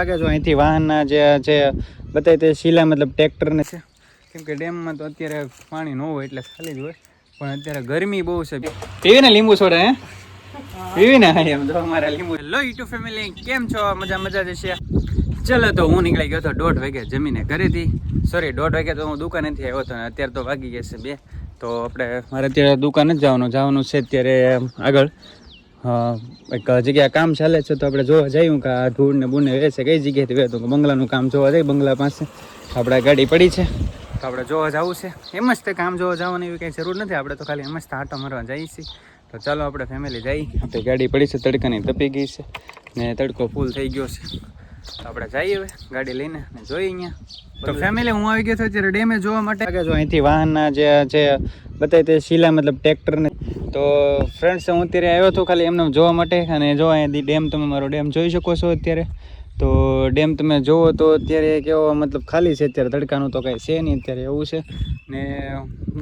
લાગે જો અહીંથી વાહનના જે છે બતાવી તે શીલા મતલબ ટ્રેક્ટરને છે. કેમ કે ડેમમાં તો અત્યારે પાણી ન હોય એટલે ખાલી જ હોય. પણ અત્યારે ગરમી બહુ છે. પીવી ને લીંબુ છોડે હે? પીવી ને? એમ તો અમારા લીંબુ. Hello, YouTube family. કેમ છો? મજા મજા જશે ચલો, તો હું નીકળી ગયો હતો દોઢ વાગે જમીને ઘરેથી સોરી દોઢ વાગે તો હું દુકાનેથી આવ્યો હતો અત્યારે તો વાગી ગયા છે બે. તો આપણે મારે અત્યારે દુકાને જ જવાનું. જવાનું છે અત્યારે આગળ. એક જગ્યાએ કામ ચાલે છે તો આપણે જોવા જઈએ કે આ ધૂળ ને બુને રહે છે, કઈ જગ્યાએથી વહેતો કે બંગલાનું કામ જોવા જઈએ, બંગલા પાસે. આપણે ગાડી પડી છે. તો આપણે જોવા જવું છે. એમ જ તે કામ જોવા જવાની એવી કંઈ જરૂર નથી. આપણે તો ખાલી એમ જ આટો મારવા જઈએ છીએ. તો ચાલો આપણે ફેમિલી જઈએ. આપણી ગાડી પડી છે, તડકાની તપી ગઈ છે ને તડકો ફૂલ થઈ ગયો છે. તો આપણે જઈએ હવે ગાડી લઈને ને જોઈએ અહીંયા. તો ફેમિલી હું આવી ગયો છું, અત્યારે ડેમે જોવા માટે. જો અહીંથી વાહનના જે છે બતાવી તે શીલા, મતલબ ટ્રેક્ટરને તો ફ્રેન્ડ્સ હું અત્યારે આવ્યો હતો ખાલી એમને જોવા માટે અને જો અહીંયાથી ડેમ તમે મારો ડેમ જોઈ શકો છો અત્યારે. તો ડેમ તમે જોવો તો અત્યારે કેવો મતલબ ખાલી છે અત્યારે, તડકાનું તો કાંઈ છે નહીં અત્યારે, એવું છે. ને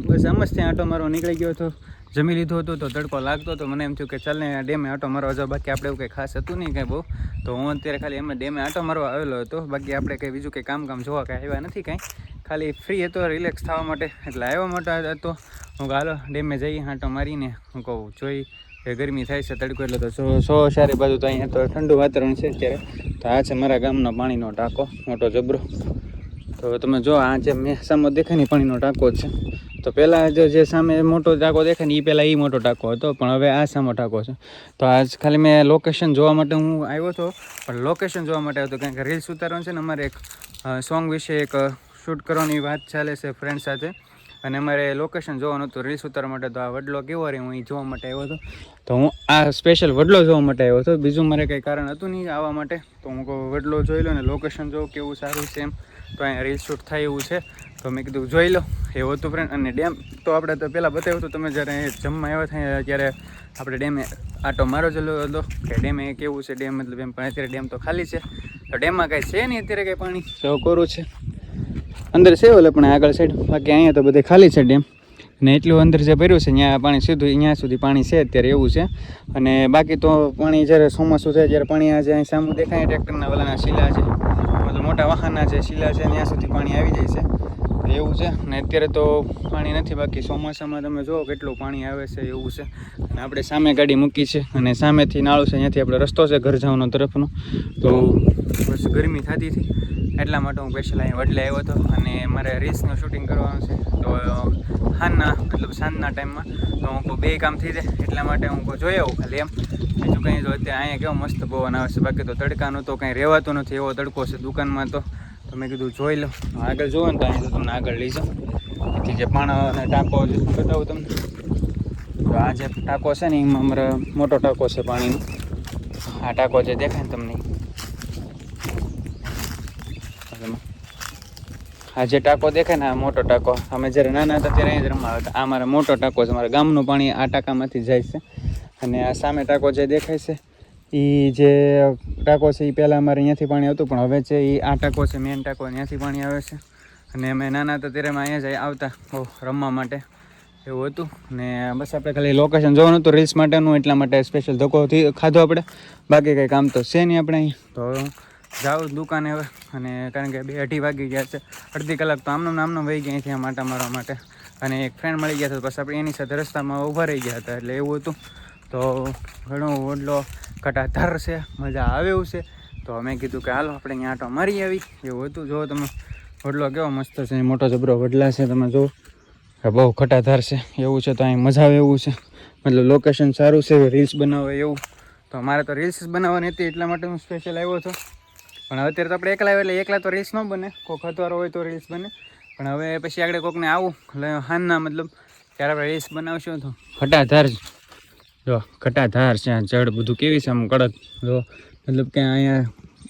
બસ આમ જ ત્યાં આટો મારો નીકળી ગયો હતો. જમી લીધું હતું, તો તડકો લાગતો હતો. મને એમ થયું કે ચાલ ને ડેમે આટો મારવા જાવ બાકી આપણે એવું કંઈ ખાસ હતું નહીં કંઈ બહુ. તો હું અત્યારે ખાલી એમ ડેમે આટો મારવા આવેલો હતો. બાકી આપણે કંઈ બીજું કંઈ કામ કામ જોવા કંઈ આવ્યા નથી કાંઈ. ખાલી ફ્રી હતો રિલેક્સ થવા માટે. એટલે આવ્યા માટે હતો. હું ગાલો ડેમે જઈ આંટો મારીને. હું કહું, જોઈ કે ગરમી થાય છે તડકો. એટલે તો સો સારી બાજુ તો અહીંયા તો ઠંડુ વાતાવરણ છે અત્યારે. તો આ છે મારા ગામનો પાણીનો ટાંકો, મોટો જબરો. તો તમે જો આ જે મેં સામે દેખાય ને પાણીનો ટાંકો છે. તો પહેલાં જે જે સામે મોટો ટાંકો દેખાય ને એ પહેલાં એ મોટો ટાંકો હતો, પણ હવે આ સામો ટાંકો છે. તો આજ ખાલી મેં લોકેશન જોવા માટે હું આવ્યો હતો પણ લોકેશન જોવા માટે આવ્યો હતો કારણ કે રીલ્સ ઉતારવાનું છે ને અમારે એક સોંગ વિશે એક શૂટ કરવાની વાત ચાલે છે ફ્રેન્ડ સાથે. અને અમારે લોકેશન જોવાનું હતું રીલ્સ ઉતારવા માટે, તો આ વડલો કેવો રહે હું એ જોવા માટે આવ્યો હતો. તો હું આ સ્પેશિયલ વડલો જોવા માટે આવ્યો હતો. બીજું મારે કંઈ કારણ હતું નહીં આવવા માટે. તો હું વડલો જોઈ લો ને લોકેશન જોઉં કેવું સારું છે એમ. તો અહીંયા રીલ શૂટ થાય એવું છે. તો મેં કીધું જોઈ લો એવું હતું ફ્રેન્ડ અને ડેમ, તો આપણે તો પહેલાં બતાવ્યું હતું, તમે જ્યારે જમવા આવ્યા થાય ત્યારે આપણે ડેમે આટો મારો ચલો હતો કે ડેમે કેવું છે ડેમ, મતલબ એમ, પણ અત્યારે ડેમ તો ખાલી છે. તો ડેમમાં કાંઈ છે નહીં અત્યારે કાંઈ પાણી? સૌ કોરું છે? અંદર છે ઓલે, પણ આગળ સાઈડ બાકી અહીંયા તો બધે ખાલી છે ડેમ. ને એટલું અંદર જે ભર્યું છે, ત્યાં પાણી સીધું, અહીંયા સુધી પાણી છે અત્યારે એવું છે. અને બાકી તો પાણી જ્યારે ચોમાસું થાય, જ્યારે પાણી આ જે અહીં સામું દેખાય, ટ્રેક્ટરના વલાના શીલા છે બધું મોટા વાહનના જે શીલા છે ત્યાં સુધી પાણી આવી જાય છે. તો એવું છે. ને અત્યારે તો પાણી નથી બાકી. ચોમાસામાં તમે જુઓ કેટલું પાણી આવે છે એવું છે. અને આપણે સામે ગાડી મૂકી છે. અને સામેથી નાળું છે. અહીંયાથી આપણે રસ્તો છે ઘર જવાનો તરફનો. તો બસ ગરમી થતી હતી. એટલા માટે હું સ્પેશિયલ અહીં વડલે આવ્યો હતો અને મારે રીલ્સનું શૂટિંગ કરવાનું છે. તો હાના મતલબ સાંજના ટાઈમમાં તો હું બે કામ થઈ જાય, એટલા માટે હું કહું જોઈ આવું ખાલી એમ. બીજું કંઈ જો અત્યારે અહીંયા કેવો મસ્ત પવન આવે છે. બાકી તો તડકાનું તો કંઈ રહેવાતું નથી, એવો તડકો છે દુકાનમાં તો. તો મેં કીધું જોઈ લો આગળ જુઓ ને તો અહીં તમને આગળ લઈ જાઉં. જે પાણા ટાંકો બતાવું તમને. તો આ જે ટાંકો છે ને, એમાં અમારે મોટો ટાંકો છે પાણીનો. આ ટાંકો જે દેખાય ને તમને એમાં. આ જે ટાંકો દેખાય ને, આ મોટો ટાંકો, અમે જ્યારે નાના હતા ત્યારે અહીં જ રમવા હતા આ મારા મોટો ટાંકો છે, મારા ગામનું પાણી આ ટાંકામાંથી જાય છે. અને આ સામે ટાંકો જે દેખાય છે એ જે ટાંકો છે એ પહેલાં અમારે અહીંયાથી પાણી આવતું, પણ હવે છે એ આ ટાંકો છે મેન ટાંકો ત્યાંથી પાણી આવે છે. અને અમે નાના હતા ત્યારે અહીંયા જ આવતા બહુ રમવા માટે. એવું હતું. ને બસ આપણે ખાલી લોકેશન જોવાનું હતું રીલ્સ માટેનું, એટલા માટે સ્પેશિયલ ધક્કો ખાધો આપણે. બાકી કંઈ કામ તો છે નહીં આપણે અહીં. તો જાઉં દુકાને હવે. અને કારણ કે બે અઢી વાગી ગયા છે. અડધી કલાક તો આમનું નામનો વહી ગયા અહીંથી માટા મારવા માટે. અને એક ફ્રેન્ડ મળી ગયા હતા પછી આપણે એની સાથે રસ્તામાં ઊભા રહી ગયા હતા. એટલે એવું હતું. તો ઘણો વડલો કટાધાર છે. મજા આવે એવું છે. તો અમે કીધું કે હાલો આપણે અહીંયા આટો મારી આવી. એવું હતું. જો તમે વડલો કેવો મસ્ત છે. મોટો જબરો વડલા છે. તમે જો કે બહુ ખટાધાર છે. એવું છે તો અહીં મજા આવે એવું છે. મતલબ લોકેશન સારું છે. રીલ્સ બનાવે એવું. તો મારે તો રીલ્સ બનાવવાની હતી એટલા માટે હું સ્પેશિયલ આવ્યો હતો. પણ હવે અત્યારે તો આપણે એકલા એટલે એકલા તો રીલ્સ ન બને. કોઈક હતવારો હોય તો રીલ્સ બને. પણ હવે પછી આગળ કોકને આવું. એટલે હાનના મતલબ ત્યારે આપણે રીલ્સ બનાવશું તો. ખટાધાર જો. ખટાધાર છે આ જડ બધું કેવી છે આમ કડક. જો, મતલબ કે અહીંયા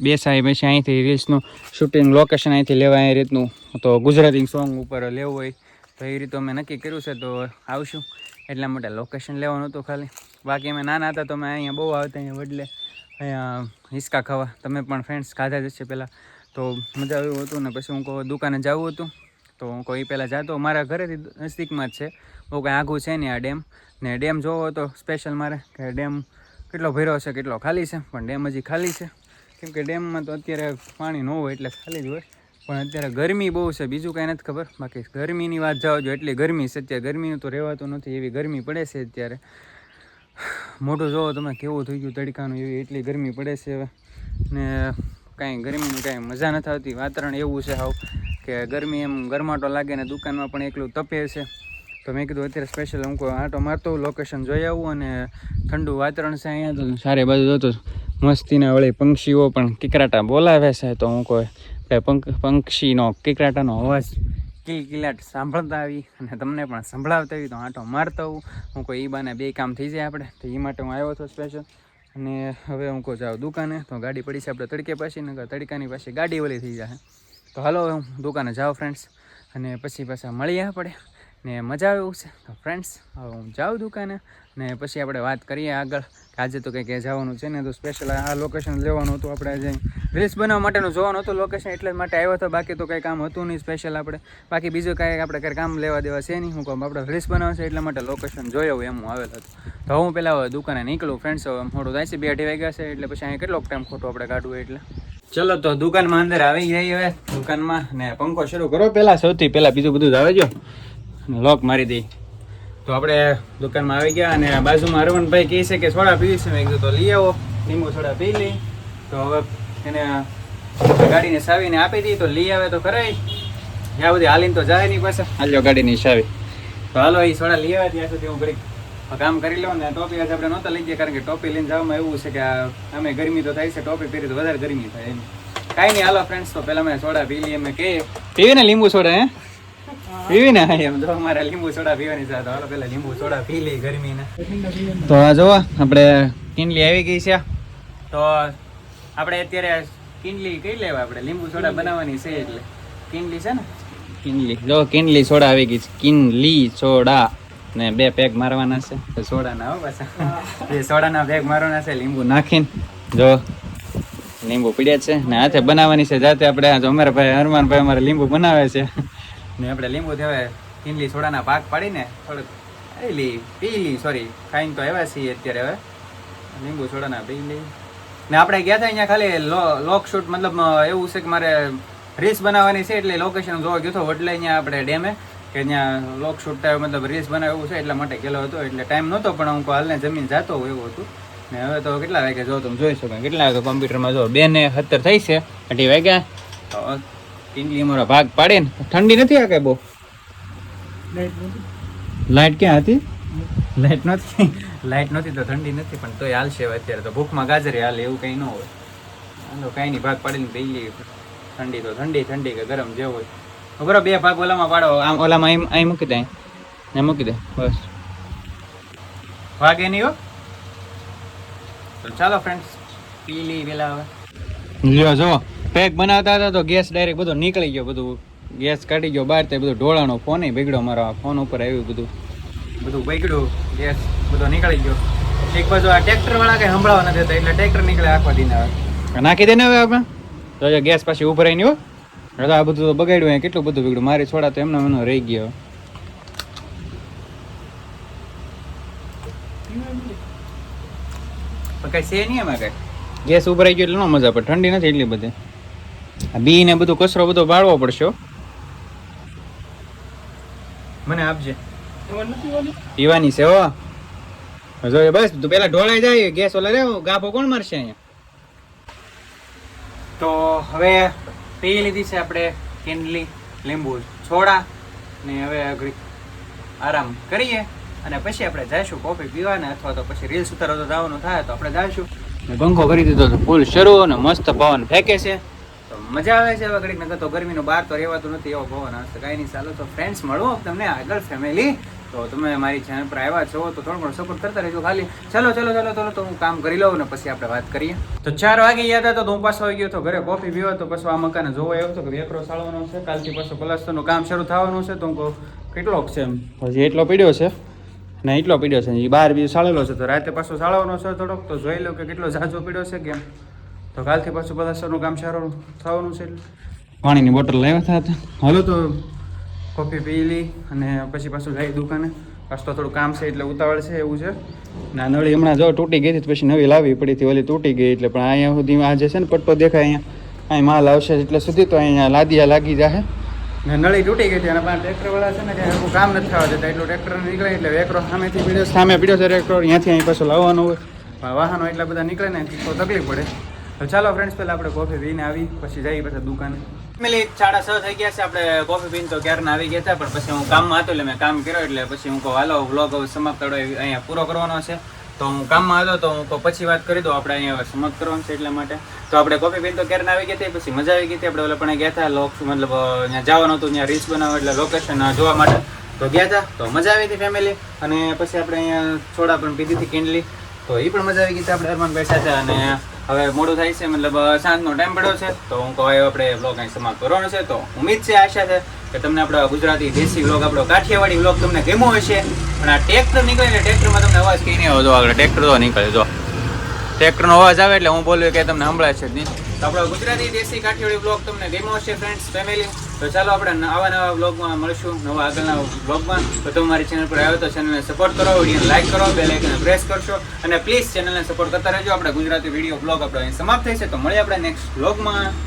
બેસાય પછી અહીંથી રીલ્સનું શૂટિંગ લોકેશન અહીંથી લેવાય એ રીતનું. તો ગુજરાતી સોંગ ઉપર લેવું હોય તો એ રીતે અમે નક્કી કર્યું છે તો આવશું. એટલા માટે લોકેશન લેવાનું હતું ખાલી. બાકી અમે નાના હતા તો અમે અહીંયા બહુ આવતા અહીંયા વડલે. અહીંયા હિંચકા ખાવા. તમે પણ ફ્રેન્ડ્સ ખાધા જ છે પહેલાં. તો મજા આવ્યું હતું ને પછી હું કહું દુકાને જવું હતું. તો હું કોઈ પહેલાં જાતો. મારા ઘરેથી નજીકમાં જ છે. બહુ કાંઈ આઘું છે નહીં આ ડેમ. ને ડેમ જોવો તો સ્પેશિયલ મારે. કે ડેમ કેટલો ભર્યો છે કેટલો ખાલી છે. પણ ડેમ હજી ખાલી છે. કેમ કે ડેમમાં તો અત્યારે પાણી ન હોય એટલે ખાલી જ હોય. પણ અત્યારે ગરમી બહુ છે. બીજું કાંઈ નથી ખબર. બાકી ગરમીની વાત જાઓ જો, એટલી ગરમી છે. અત્યારે ગરમીનું તો રહેવાતું નથી. એવી ગરમી પડે છે અત્યારે. મોઢું જોવો તમે કેવું થઈ ગયું તડકાનું એવી એટલી ગરમી પડે છે હવે. ને કાંઈ ગરમીની કાંઈ મજા નથી આવતી. વાતાવરણ એવું છે હાવ કે ગરમી એમ ગરમાટો લાગે ને દુકાનમાં પણ એકલું તપે છે. તો મેં કીધું અત્યારે સ્પેશિયલ હું આટો મારતો લોકેશન જોઈ આવું અને ઠંડુ વાતાવરણ છે અહીંયા તો સારી બાજુ જોતો મસ્તીના વળી પંક્ષીઓ પણ કિકરાટા બોલાવે છે. તો હું કોઈ પંક્ષીનો, કિકરાટાનો અવાજ કિલકિલાટ સાંભળતા આવી અને તમને પણ સંભળાવતા આવી તો આંટો મારતો હોઉં હું કોઈ ઈ બાને બે કામ થઈ જાય આપણે, તો એ માટે હું આવ્યો હતો સ્પેશિયલ અને હવે હું કહું જાઉં દુકાને. તો ગાડી પડી છે આપણે તડકે પાછી નગર તડકાની પાછી ગાડી વળી થઈ જાય તો હાલો હું દુકાને જાઉં ફ્રેન્ડ્સ અને પછી પાછા મળીએ આપણે. ને મજા આવે એવું છે. તો ફ્રેન્ડ્સ હવે હું જાઉં દુકાને ને પછી આપણે વાત કરીએ આગળ. આજે તો કંઈક જવાનું છે ને, તો સ્પેશિયલ આ લોકેશન લેવાનું હતું આપણે આજે. રીલ્સ બનાવવા માટેનું જોવાનું હતું લોકેશન એટલે જ માટે આવ્યો હતો. બાકી તો કંઈ કામ હતું નહીં સ્પેશિયલ આપણે. બાકી બીજું કાંઈ આપણે કંઈ કામ લેવા દેવા છે નહીં. હું કહું આપણે રીલ્સ બનાવશે એટલા માટે લોકેશન જોયો એમ હું આવેલો હતો. તો હું પહેલાં હવે દુકાને નીકળું. ફ્રેન્ડ્સ હવે મોડું થાય છે, બે અઢી વાગ્યા છે એટલે પછી અહીંયા કેટલોક ટાઈમ ખોટો આપણે કાઢવું એટલે. ચલો તો દુકાનમાં અંદર આવી જઈએ હવે. દુકાનમાં ને પંખો શરૂ કરો. પહેલાં સૌથી પહેલાં બીજું બધું જ આવે જો. લોક મારી દઈ તો આપણે દુકાનમાં આવી ગયા અને બાજુમાં અરવણભાઈ કહે છે કે સોડા પીવી છે. મેં તો લઈ આવો. લીંબુ સોડા પી લઈ. તો હવે એને ગાડીને સાવીને આપી દઈએ. તો લઈ આવે તો ખરાય જ્યાં બધી હાલીને તો જાય નહીં પાછા. હાલ્યો ગાડીની સાવી. તો હાલો એ સોડા લઈ આવે ત્યાં સુધી હું ઘડીક કામ કરી લઉં ને ટોપી આજે આપણે નહોતા લઈ ગયા કારણ કે ટોપી લઈને જવામાં એવું છે કે અમે ગરમી તો થાય છે, ટોપી પહેરી તો વધારે ગરમી થાય એમ. કાંઈ નહીં, હાલો ફ્રેન્ડ્સ તો પહેલાં મેં સોડા પી લઈએ. અમે કે પીવી ને લીંબુ સોડા, હે? પીવી ને? એમ જો અમારે લીંબુ સોડા પીવાની હાલો લીંબુ સોડા પી લઈ ગરમીને. તો આ જો આપણે કિંડલી આવી ગઈ છે. તો આપણે અત્યારે કિંડલી કઈ લેવા? આપણે લીંબુ સોડા બનાવવાની છે એટલે. કિંડલી છે ને? કિંડલી જો કિંડલી સોડા આવી ગઈ છે. Kindly soda. ને બે પેક મારવાના છે. સોડાના હો પાછા. બે સોડાના પેક મારવાના છે લીંબુ નાખીને. જો લીંબુ પીડ્યા છે. ને હાથે બનાવવાની છે. જાતે આપણે અમારા ભાઈ હરમાનભાઈ અમારે લીંબુ બનાવે છે. ને આપણે લીંબુ હવે કિનલી સોડાના ભાગ પાડીને થોડુંક એલી, પીલી સોરી ખાઈને તો આવ્યા છીએ અત્યારે હવે. લીંબુ સોડાના પી લઈ ને આપણે ગયા હતા અહીંયા ખાલી લોક શૂટ, મતલબ એવું છે કે મારે રીલ્સ બનાવવાની છે એટલે લોકેશન જોવા ગયો હતો એટલે અહીંયા આપણે ડેમે, કે ત્યાં લોક શૂટ મતલબ રીલ્સ બનાવે એવું છે એટલા માટે ગયેલો હતો, એટલે ટાઈમ નહોતો, પણ હું હાલને જમીન જતો હોય એવું હતું. ને હવે તો કેટલા વાગે જો તમે જોઈ શકો. કેટલા વાગે કોમ્પ્યુટરમાં જો બે ને સત્તર થઈ છે, અઢી વાગ્યા. તો અમારો ભાગ પાડે ને. ઠંડી નથી આ કઈ બહુ? લાઇટ ક્યાં હતી? લાઇટ નથી. લાઇટ નથી તો ઠંડી નથી પણ તોય હાલશે હવે અત્યારે. તો ભૂખમાં ગાજરે હાલ એવું કંઈ ન હોય. હાલો કાંઈ નહીં ભાગ પાડીને પી લઈએ. ઠંડી તો ઠંડી ઠંડી કે ગરમ જે હોય. બરાબર બે ભાગ ઓલામાં પાડો. આમ ઓલામાં એમ અહીં મૂકી દે. ને મૂકી દે. બસ. વાગે નહીં હો. તો ચાલો ફ્રેન્ડ્સ પી લઈ પેલા હવે. લ્યો જો પેક બનાવતા હતા તો ગેસ ડાયરેક્ટ બધો નીકળી ગયો બધું ગેસ કાઢી ગયો બહાર તે બધું ઢોળાનો ફોન બગડ્યો મારો ફોન ઉપર આવ્યું બધું. બધું બગડ્યું ગેસ બધો નીકળી ગયો. એક બાજુ આ ટ્રેક્ટર વાળા કઈ સંભળાવા નથી દેતા એટલે ટ્રેક્ટર નીકળે આખવા દિન નાખી દે ને હવે આપણે? તો ગેસ પાછી ઉભરાઈ નહીં હવે આ બધું તો બગાડ્યું કેટલું બધું બગડ્યું? મારી છોડા તો એમનો એમનો રહી ગયો. કઈ છે નહીં એમાં કઈ? ગેસ ઉભરાઈ ગયો એટલે ન મજા પડે ઠંડી નથી એટલી બધી. આ બી ને બધું કચરો બધો ભાળવો પડશે મને આપજે. પીવાની છે હો. જોઈએ બસ તું પેલા ઢોળાઈ જાય ગેસ ઓલા રે ગાભો કોણ મારશે અહીંયા? તો હવે પી લીધી છે આપણે કિંડલી લીંબુ છોડા ને હવે ઘડીક આરામ કરીએ અને પછી આપણે જઈશું કોફી પીવાને અથવા તો પછી રીલ્સ ઉતારવા તો જવાનું થાય તો આપણે જઈશું. પંખો કરી દીધો તો ફૂલ શરૂ અને મસ્ત પવન ફેંકે છે. મજા આવે છે હવે ઘડીક નગર તો ગરમીનો બહાર તો રહેવાતું નથી એવો પવન હશે. કાંઈ નહીં, ચાલો તો ફ્રેન્ડ્સ મળો તમને આગળ ફેમિલી તો તમે મારી ચેનલ પર આવ્યા છો, તો થોડું ઘણું સપોર્ટ કરતા રહેજો ખાલી. ચલો ચલો ચલો ચલો, તો હું કામ કરી લઉં ને પછી આપણે વાત કરીએ. તો ચાર વાગે યાદ હતા, તો હું પાછો આવી ગયો તો ઘરે કોફી પીવો, તો પછી આ મકાને જોવો આવ્યો તો કે વેકરો સાળવાનો છે. કાલથી પાછો પ્લાસ્ટરનું કામ શરૂ થવાનું છે, તો હું કેટલો છે એમ. હજી એટલો પીડ્યો છે? ને એટલો પીડ્યો છે એ બહાર બીજું સાળેલો છે, તો રાતે પાછો સાળવાનો છે થોડોક, તો જોઈ લો કે કેટલો ઝાઝો પીડ્યો છે કેમ. તો કાલથી પાછું બધા સરનું કામ સારું થવાનું છે પાણીની બોટલ લાવ્યા હતા. હાલો તો કોફી પી લી અને પછી પાછું જઈ દુકાને. પાછું તો થોડું કામ છે એટલે ઉતાવળ છે એવું છે. ના નળી હમણાં જો તૂટી ગઈ હતી પછી નવી લાવી પડી હતી. ઓલી તૂટી ગઈ એટલે પણ અહીંયા સુધી આ જે છે ને પટ્ટો દેખાય અહીંયા અહીં માલ આવશે એટલે સુધી તો અહીંયા લાદિયા લાગી જાય ને નળી તૂટી ગઈ હતી અને પણ ટ્રેક્ટરવાળા છે ને કે એવું કામ નથી થવા દેતા. એટલું ટ્રેક્ટર નીકળે એટલે વેકરો સામેથી પીડ્યો સામે પીડ્યો છે ટ્રેક્ટર અહીંયાથી અહીં પાછું લાવવાનું હોય. પણ વાહનો એટલા બધા નીકળે ને તો તકલીફ પડે. તો ચાલો ફ્રેન્ડ્સ પહેલા આપણે કોફી પીને આવી, પછી જઈએ પછી દુકાને. ફેમિલી સાડા છ થઈ ગયા છે. આપણે કોફી પીને તો ક્યારના આવી ગયા હતા, પણ પછી હું કામમાં હતો એટલે મેં કામ કર્યો, એટલે પછી હું કહું, હાલો વ્લોગ હવે સમાપ્ત કરવો અહીંયા પૂરો કરવાનો છે. તો હું કામમાં હતો, તો હું કહું, પછી વાત કરી દઉં, આપણે અહીંયા હવે સમાપ્ત કરવાનું છે એટલા માટે. તો આપણે કોફી પીને તો ક્યારના આવી ગયા હતી પછી મજા આવી ગઈ હતી. આપણે ઓલા પણ ગયા હતા, લોક, મતલબ ત્યાં જવાનું હતું, ત્યાં રીલ્સ બનાવવા, એટલે લોકેશન જોવા માટે. તો ગયા હતા, તો મજા આવી હતી ફેમિલી અને પછી આપણે અહીંયા છોડા પણ પીધી હતી, કિંડલી. તો એ પણ મજા આવી ગઈ હતી, આપણે અરમાન બેઠા હતા અને હવે મોડું થાય છે, મતલબ સાંજનો ટાઈમ પડ્યો છે, તો હું કહું આપણે બ્લોગ અહીં સમાપ્ત કરવાનો છે. તો ઉમ્મીદ છે, આશા છે કે તમને આપણો ગુજરાતી દેશી બ્લોગ આપણો કાઠિયાવાડી બ્લોગ તમને ગમ્યો હશે. પણ આ ટ્રેક્ટર નીકળે એટલે ટ્રેક્ટરમાં તમને અવાજ કહી નહીં આવતો આગળ ટ્રેક્ટર તો નીકળે, જો. ટ્રેક્ટરનો અવાજ આવે એટલે હું બોલ્યું કે તમને સંભળાય છે નહીં. તો આપણો ગુજરાતી દેશી કાઠિયાવાડી બ્લોગ તમને ગમ્યો હશે ફ્રેન્ડ્સ ફેમિલી તો ચાલો આપણે આવા નવા બ્લોગમાં મળશું નવા આગળના બ્લોગમાં તો તમે મારી ચેનલ પર આવ્યો તો ચેનલને સપોર્ટ કરો વિડીયોને લાઇક કરો બે લાઇકને પ્રેસ કરશો અને પ્લીઝ ચેનલને સપોર્ટ કરતા રહેજો. આપણે ગુજરાતી વીડિયો બ્લોગ આપણે અહીં સમાપ્ત થઈ છે. તો મળીએ આપણે નેક્સ્ટ બ્લોગમાં